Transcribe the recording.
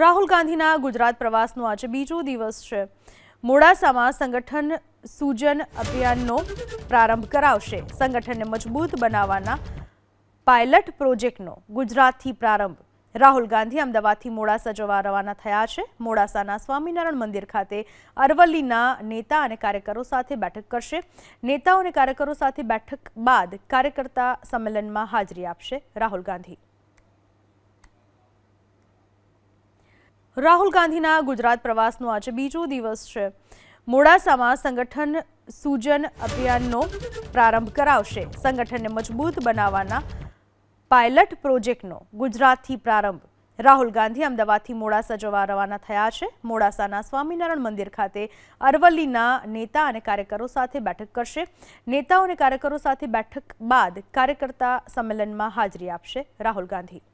રાહુલ ગાંધીના ગુજરાત પ્રવાસનો આજે બીજો દિવસ છે. મોડાસામાં સંગઠન સૂજન અભિયાનનો પ્રારંભ કરાવશે. સંગઠનને મજબૂત બનાવવાના પાયલટ પ્રોજેક્ટનો ગુજરાતથી પ્રારંભ. રાહુલ ગાંધી અમદાવાદથી મોડાસા જવા રવાના થયા છે. મોડાસાના સ્વામિનારાયણ મંદિર ખાતે અરવલ્લીના નેતા અને કાર્યકરો સાથે બેઠક કરશે. નેતાઓ અને કાર્યકરો સાથે બેઠક બાદ કાર્યકર્તા સંમેલનમાં હાજરી આપશે રાહુલ ગાંધી. રાહુલ ગાંધીના ગુજરાત પ્રવાસનો આજે બીજો દિવસ છે. મોડાસામાં સંગઠન સૂજન અભિયાનનો પ્રારંભ કરાવશે. સંગઠનને મજબૂત બનાવવાના પાયલટ પ્રોજેક્ટનો ગુજરાતથી પ્રારંભ. રાહુલ ગાંધી અમદાવાદથી મોડાસા જવા રવાના થયા છે. મોડાસાના સ્વામિનારાયણ મંદિર ખાતે અરવલ્લીના નેતા અને કાર્યકરો સાથે બેઠક કરશે. નેતાઓ અને કાર્યકરો સાથે બેઠક બાદ કાર્યકર્તા સંમેલનમાં હાજરી આપશે રાહુલ ગાંધી.